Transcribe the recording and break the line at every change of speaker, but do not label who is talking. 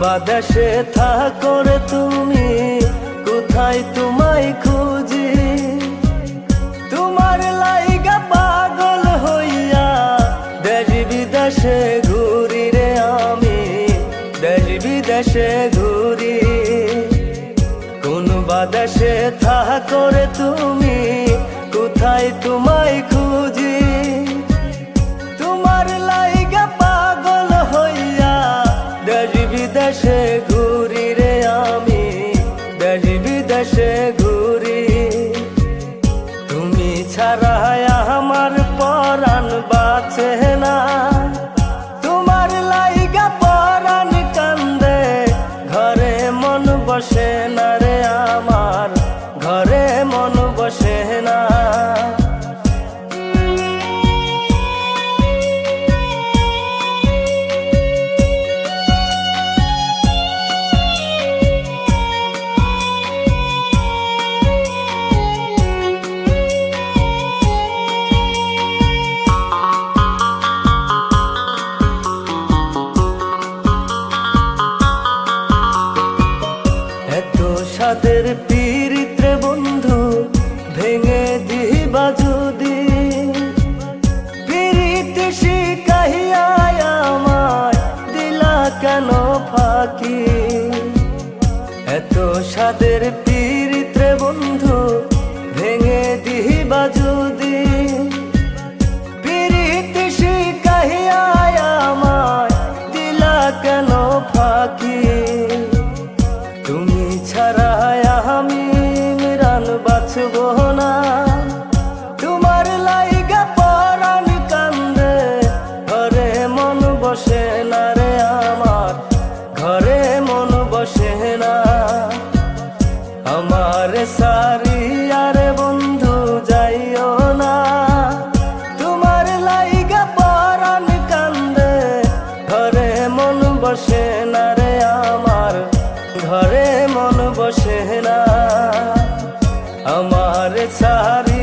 বা দেশে থাকো রে তুমি, কোথায় তোমায় খুঁজি? তোমার লাইগা পাগল হইয়া দেশ বিদেশে ঘুরি রে আমি, দেশ বিদেশে ঘুরি। কোন বা দেশে থাকো রে তুমি বিদেশে ঘুরি রে আমি দেশ বিদেশে ঘুরি। তুমি ছাড়া আমার পরাণ বাঁচে না। সাদের পীড়িত্রে বন্ধু ভেঙে দিবা যদি। পীড়িত শিকাহিয়া আমায় দিলা কেন ফাঁকি? এত সাদের ছাড়ায় আমি মিরান বাঁচব না। তোমার লাইগা পরাণ কান্দে, ঘরে মন বসে না রে আমার, ঘরে মন বসে না। আমার সা আমার ছাড়ি